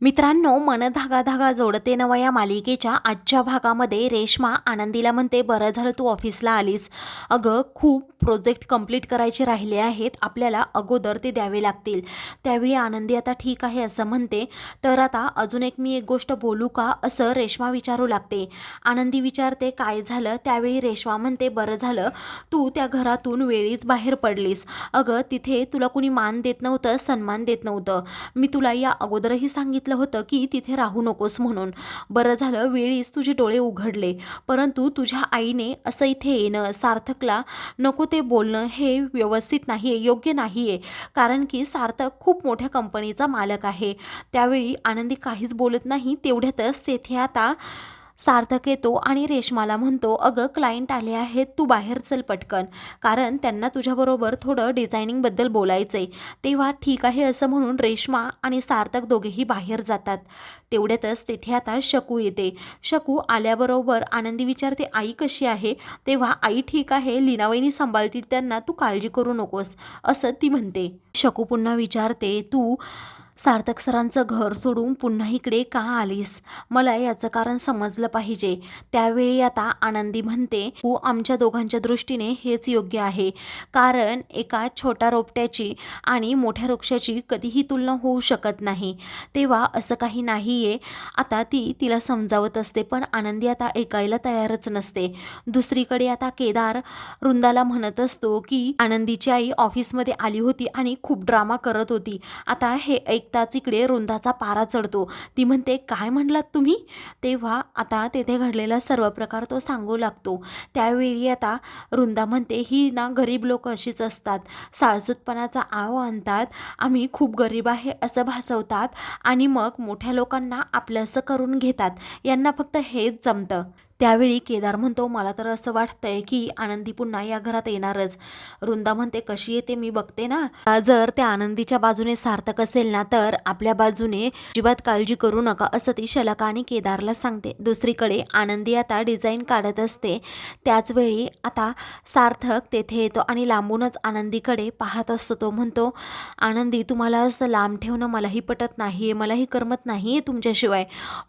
मित्रांनो मन धागा धागा जोडते नवा या मालिकेच्या आजच्या भागामध्ये रेश्मा आनंदीला म्हणते बरं झालं तू ऑफिसला आलीस. अगं खूप प्रोजेक्ट कंप्लीट करायचे राहिले आहेत. आपल्याला अगोदर ते द्यावे लागतील. त्यावेळी आनंदी आता ठीक आहे असं म्हणते. तर आता अजून एक मी एक गोष्ट बोलू का? असं रेश्मा विचारू लागते. आनंदी विचारते काय झालं? त्यावेळी रेश्मा म्हणते बरं झालं. तू त्या घरातून वेळीच बाहेर पडलीस. अगं तिथे तुला कुणी मान देत नव्हतं सन्मान देत नव्हतं. मी तुला या अगोदरही सांगितलं होतं की तिथे राहू नकोस म्हणून. बरं झालं वेळीच तुझे डोळे उघडले. परंतु तुझ्या आईने असं इथे येणं सार्थकला नको ते बोलणं हे व्यवस्थित नाही आहे योग्य नाही आहे कारण की सार्थक खूप मोठ्या कंपनीचा मालक आहे. त्यावेळी आनंदी काहीच बोलत नाही तेवढ्यातच तेथे आता सार्थक येतो आणि रेशमाला म्हणतो अगं क्लायंट आले आहेत तू बाहेर चल पटकन. कारण त्यांना तुझ्याबरोबर थोडं डिझायनिंगबद्दल बोलायचं आहे तेव्हा ठीक आहे असं म्हणून रेश्मा आणि सार्थक दोघेही बाहेर जातात. तेवढ्यातच तेथे आता शकू येते. शकू आल्याबरोबर आनंदी विचारते आई कशी आहे? तेव्हा आई ठीक आहे लीनावईनी सांभाळतील त्यांना तू काळजी करू नकोस असं ती म्हणते. शकू पुन्हा विचारते तू सार्थक सरांचं घर सोडून पुन्हा इकडे का आलीस? मला याचं कारण समजलं पाहिजे. त्यावेळी आता आनंदी म्हणते तू आमच्या दोघांच्या दृष्टीने हेच योग्य आहे. कारण एका छोट्या रोपट्याची आणि मोठ्या वृक्षाची कधीही तुलना होऊ शकत नाही. तेव्हा असं काही नाही आहे आता ती तिला समजावत असते पण आनंदी आता ऐकायला तयारच नसते. दुसरीकडे आता केदार वृंदाला म्हणत असतो की आनंदीची आई ऑफिसमध्ये आली होती आणि खूप ड्रामा करत होती. आता हे ऐकताच इकडे रुंदाचा पारा चढतो. ती म्हणते काय म्हणलात तुम्ही? तेव्हा आता तेथे घडलेला सर्व प्रकार तो सांगू लागतो. त्यावेळी आता रुंदा म्हणते ही ना गरीब लोक अशीच असतात. साळसूतपणाचा आव आणतात. आम्ही खूप गरीब आहे असं भासवतात आणि मग मोठ्या लोकांना आपलंसं करून घेतात. यांना फक्त हेच जमतं. त्यावेळी केदार म्हणतो मला तर असं वाटतंय की आनंदी पुन्हा या घरात येणारच. वृंदा म्हणते कशी येते मी बघते ना. जर त्या आनंदीच्या बाजूने सार्थक असेल ना तर आपल्या बाजूने अजिबात काळजी करू नका असं ती शलका आणि केदारला सांगते. दुसरीकडे आनंदी आता डिझाईन काढत असते. त्याचवेळी आता सार्थक तेथे येतो आणि लांबूनच आनंदीकडे पाहत असतो. तो म्हणतो आनंदी तुम्हाला असं लांब ठेवणं मलाही पटत नाही आहे मलाही करमत नाही आहे तुमच्याशिवाय.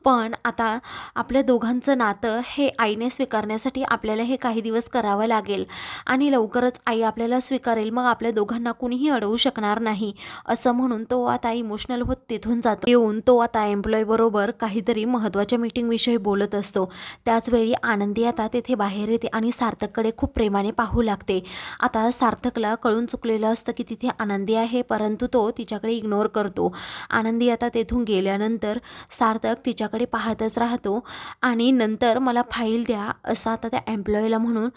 पण आता आपल्या दोघांचं नातं हे आईने स्वीकारण्यासाठी आपल्याला हे काही दिवस करावं लागेल. आणि लवकरच आई आपल्याला स्वीकारेल. मग आपल्या दोघांना कुणीही अडवू शकणार नाही. असं म्हणून तो आता इमोशनल होत तिथून जातो. येऊन तो आता एम्प्लॉय बरोबर काहीतरी महत्त्वाच्या मीटिंगविषयी बोलत असतो. त्याचवेळी आनंदी आता तेथे बाहेर येते आणि सार्थककडे खूप प्रेमाने पाहू लागते. आता सार्थकला कळून चुकलेलं असतं की तिथे आनंदी आहे परंतु तो तिच्याकडे इग्नोर करतो. आनंदी आता तेथून गेल्यानंतर सार्थक तिच्याकडे पाहतच राहतो. आणि नंतर मला फाईल द्या. असं आता त्या एम्प्लॉईला म्हणून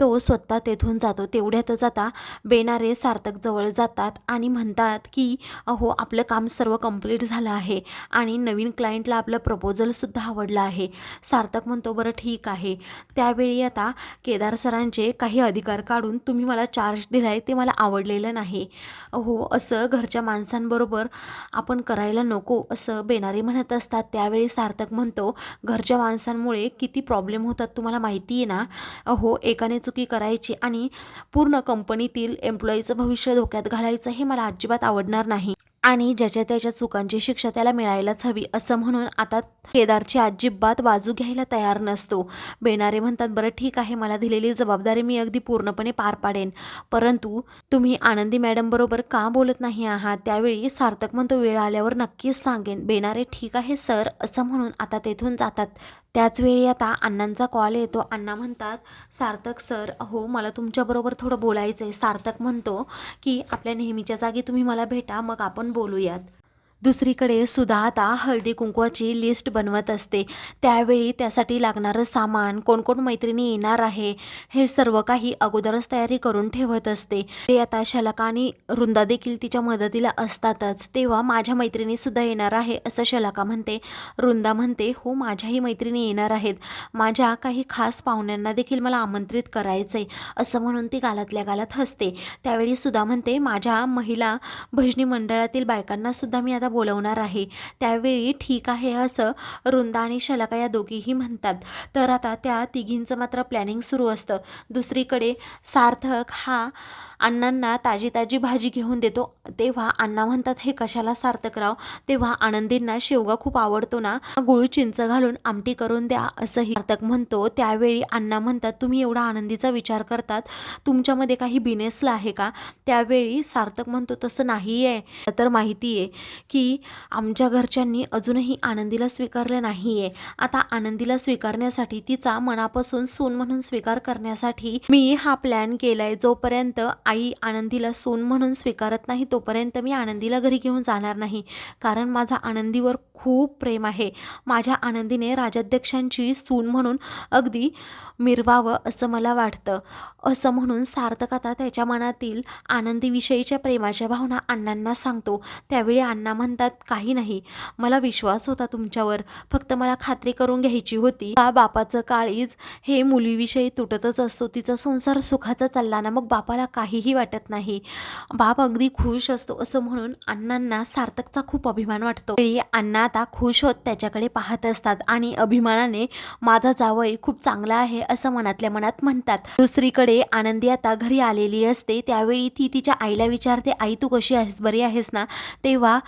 तो स्वतः तेथून जातो. तेवढ्यातच आता बेनारे सार्थकजवळ जातात आणि म्हणतात की अहो आपलं काम सर्व कंप्लीट झालं आहे आणि नवीन क्लायंटला आपलं प्रपोजलसुद्धा आवडलं आहे. सार्थक म्हणतो बरं ठीक आहे. त्यावेळी आता केदार सरांचे काही अधिकार काढून तुम्ही मला चार्ज दिला आहे ते मला आवडलेलं नाही. हो असं घरच्या माणसांबरोबर आपण करायला नको असं बेनारे म्हणत असतात. त्यावेळी सार्थक म्हणतो घरच्या माणसांमुळे किती प्रॉब्लेम होतात तुम्हाला माहिती आहे ना? हो एकाने चुकी करायची आणि पूर्ण कंपनीतील एम्प्लॉईचं भविष्य धोक्यात घालायचं हे मला अजिबात आवडणार नाही. आणि ज्याच्या त्याच्या चुकांची शिक्षा त्याला मिळायलाच हवी असं म्हणून आता केदारची अजिबात बाजू घ्यायला तयार नसतो. बेनारे म्हणतात बरं ठीक आहे मला दिलेली जबाबदारी मी अगदी पूर्णपणे पार पाडेन. परंतु तुम्ही आनंदी मॅडमबरोबर का बोलत नाही आहात? त्यावेळी सार्थक म्हणतो वेळ आल्यावर नक्कीच सांगेन. बेनारे ठीक आहे सर असं म्हणून आता तेथून जातात. त्याचवेळी आता अण्णांचा कॉल येतो. अण्णा म्हणतात सार्थक सर हो मला तुमच्याबरोबर थोडं बोलायचं आहे सार्थक म्हणतो की आपल्या नेहमीच्या जागी तुम्ही मला भेटा मग आपण बोलूयात. दुसरीकडे सुद्धा आता हळदी कुंकवाची लिस्ट बनवत असते. त्यावेळी त्यासाठी लागणारं सामान कोण कोण मैत्रिणी येणार आहे हे सर्व काही अगोदरच तयारी करून ठेवत असते. ते आता शलका आणि रुंदा देखील तिच्या मदतीला असतातच. तेव्हा माझ्या मैत्रिणीसुद्धा येणार आहे असं शलका म्हणते. रुंदा म्हणते हो माझ्याही मैत्रिणी येणार आहेत. माझ्या काही खास पाहुण्यांना देखील मला आमंत्रित करायचं आहे असं म्हणून ती गालातल्या गालात हसते. त्यावेळी सुद्धा म्हणते माझ्या महिला भजनी मंडळातील बायकांना सुद्धा मी आता आता बोलवणार आहे. त्यावेळी ठीक आहे असं रुंदा आणि शलाका या दोघीही म्हणतात. तर आता त्या तिघींचं मात्र प्लॅनिंग सुरू असतं. दुसरीकडे सार्थक हा अण्णांना ताजी ताजी भाजी घेऊन देतो. तेव्हा अण्णा म्हणतात हे कशाला सार्थक राव? तेव्हा आनंदींना शेवगा खूप आवडतो ना? गुळ चिंच घालून आमटी करून द्या असंही सार्थक म्हणतो. त्यावेळी अण्णा म्हणतात तुम्ही एवढा आनंदीचा विचार करतात? तुमच्यामध्ये काही बिनेसला आहे का? त्यावेळी सार्थक म्हणतो तसं नाही आहे तर माहिती आहे की आमच्या घरच्यांनी अजूनही आनंदीला स्वीकारलं नाही आहे आता आनंदीला स्वीकारण्यासाठी तिचा मनापासून सून म्हणून स्वीकार करण्यासाठी मी हा प्लॅन केलाय. जोपर्यंत आई आनंदीला सून म्हणून स्वीकारत नाही तोपर्यंत मी आनंदीला घरी घेऊन जाणार नाही. कारण माझा आनंदीवर खूप प्रेम आहे. माझ्या आनंदीने राजाध्यक्षांची सून म्हणून अगदी मिरवावं असं मला वाटतं. असं म्हणून सार्थक आता त्याच्या मनातील आनंदीविषयीच्या प्रेमाच्या भावना अण्णांना सांगतो. त्यावेळी अण्णा म्हणतात काही नाही. मला विश्वास होता तुमच्यावर. फक्त मला खात्री करून घ्यायची होती. का बापाचं काळीज हे मुलीविषयी तुटतच असतो तिचा संसार सुखाचा चालला ना मग बापाला काहीही वाटत नाही. बाप अगदी खुश असतो असं म्हणून अण्णांना सार्थकचा खूप अभिमान वाटतो. अण्णा आता खुश होत त्याच्याकडे पाहत असतात आणि अभिमानाने माझा जावई खूप चांगला आहे असं मनातल्या मनात म्हणतात. दुसरीकडे आनंदी आता घरी आलेली असते त्यावेळी ती तिच्या आईला विचारते आई तू कशी आहेस? बरी आहेस ना? तेव्हा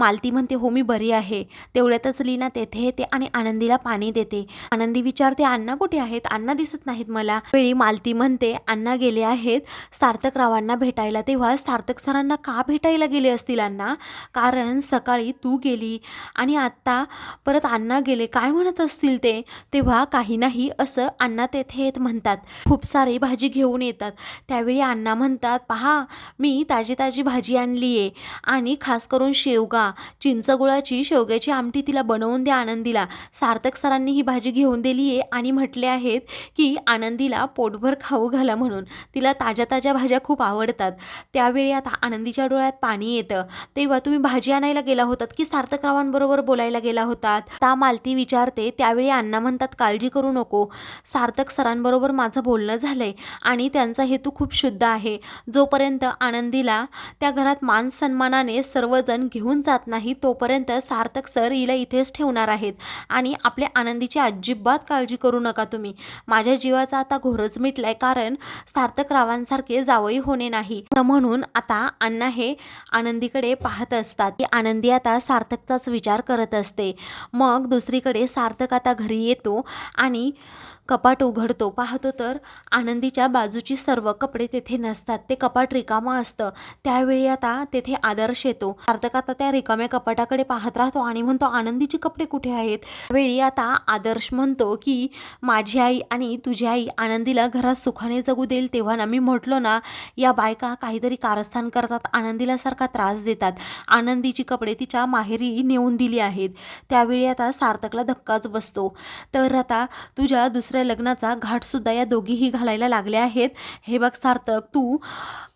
मालती म्हणते हो मी बरी आहे. तेवढ्यातच लीना तेथे येते आणि आनंदीला पाणी देते. आनंदी विचारते अण्णा कुठे आहेत? अण्णा दिसत नाहीत मला. वेळी मालती म्हणते अण्णा गेले आहेत सार्थक रावांना भेटायला. तेव्हा सार्थक सरांना का भेटायला गेले असतील अण्णा? कारण सकाळी तू गेली आणि आत्ता परत अण्णा गेले. काय म्हणत असतील ते? तेव्हा काही नाही असं अण्णा तेथे येत म्हणतात. खूप सारी भाजी घेऊन येतात. त्यावेळी अण्णा म्हणतात पहा मी ताजी ताजी भाजी आणली आहे आणि खास करून शेवगा. चिंचगुळाची शेवग्याची आमटी तिला बनवून द्या आनंदीला. सार्थक सरांनी ही भाजी घेऊन दिली आहे आणि म्हटले आहेत की आनंदीला पोटभर खाऊ घाला म्हणून. तिला ताज्या ताज्या भाज्या खूप आवडतात. त्यावेळी आता आनंदीच्या डोळ्यात पाणी येतं. तेव्हा तुम्ही भाजी आणायला गेला होतात की सार्थकरावांबरोबर बोलायला गेला होतात? ता मालती विचारते. त्यावेळी अण्णा म्हणतात काळजी करू नको. सार्थक सरांबरोबर माझं बोलणं झालंय आणि त्यांचा हेतू खूप शुद्ध आहे. जोपर्यंत आनंदीला त्या घरात मान सन्मानाने सर्वजण घेऊन जात नाही तोपर्यंत सार्थक सर हिला इथेच ठेवणार आहेत. आणि आपल्या आनंदीची अजिबात काळजी करू नका तुम्ही. माझ्या जीवाचा आता घोरच मिटलाय कारण सार्थक रावांसारखे जावई होणे नाही. म्हणून आता अण्णा हे आनंदीकडे पाहत असतात. की आनंदी आता सार्थकचाच विचार करत असते. मग दुसरीकडे सार्थक आता घरी येतो आणि कपाट उघडतो पाहतो तर आनंदीच्या बाजूची सर्व कपडे तेथे नसतात. ते कपाट रिकामं असतं. त्यावेळी आता तेथे आदर्श येतो. सार्थक आता त्या रिकाम्या कपाटाकडे पाहत राहतो आणि म्हणतो आनंदीचे कपडे कुठे आहेत? त्यावेळी आता आदर्श म्हणतो की माझी आई आणि तुझी आई आनंदीला घरात सुखाने जगू देईल तेव्हा ना मी म्हटलो ना या बायका काहीतरी कारस्थान करतात आनंदीला सारखा त्रास देतात. आनंदीची कपडे तिच्या माहेरी नेऊन दिली आहेत. त्यावेळी आता सार्थकला धक्काच बसतो. तर आता तुझ्या दुसऱ्या लग्नाचा घाटसुद्धा या दोघीही घालायला लागल्या आहेत. हे बघ सार्थक तू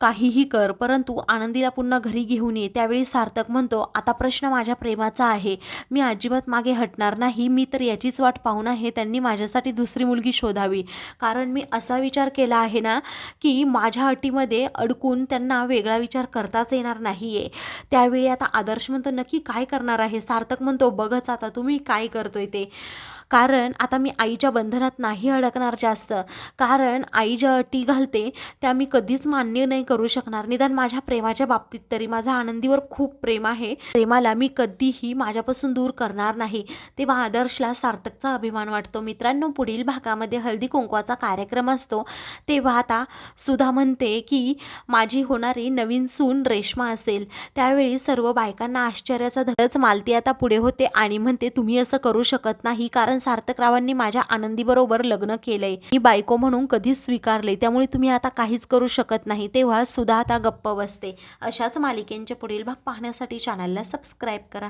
काहीही कर परंतु आनंदीला पुन्हा घरी घेऊन ये. त्यावेळी सार्थक म्हणतो आता प्रश्न माझ्या प्रेमाचा आहे. मी अजिबात मागे हटणार नाही. मी तर याचीच वाट पाहून आहे. त्यांनी माझ्यासाठी दुसरी मुलगी शोधावी. कारण मी असा विचार केला आहे ना की माझ्या अटीमध्ये अडकून त्यांना वेगळा विचार करताच येणार नाही आहे त्यावेळी आता आदर्श म्हणतो नक्की काय करणार आहे? सार्थक म्हणतो बघच आता तुम्ही काय करतोय ते. कारण आता मी आईच्या बंधनात नाही अडकणार जास्त. कारण आई ज्या अटी घालते त्या मी कधीच मान्य नाही करू शकणार. निदान माझ्या प्रेमाच्या बाबतीत तरी. माझा आनंदीवर खूप प्रेम आहे. प्रेमाला मी कधीही माझ्यापासून दूर करणार नाही. तेव्हा आदर्शला सार्थकचा अभिमान वाटतो. मित्रांनो पुढील भागामध्ये हळदी कुंकवाचा कार्यक्रम असतो. तेव्हा आता सुधा म्हणते की माझी होणारी नवीन सून रेश्मा असेल. त्यावेळी सर्व बायकांना आश्चर्याचा धडच मालती आता पुढे होते आणि म्हणते तुम्ही असं करू शकत नाही. कारण सार्थकरावांनी माझ्या आनंदीबरोबर लग्न केलंय. मी बायको म्हणून कधीच स्वीकारले त्यामुळे तुम्ही आता काहीच करू शकत नाही. तेव्हा सुद्धा आता गप्प बसते. अशाच मालिकेंचे पुढील भाग पाहण्यासाठी चॅनलला सबस्क्राईब करा.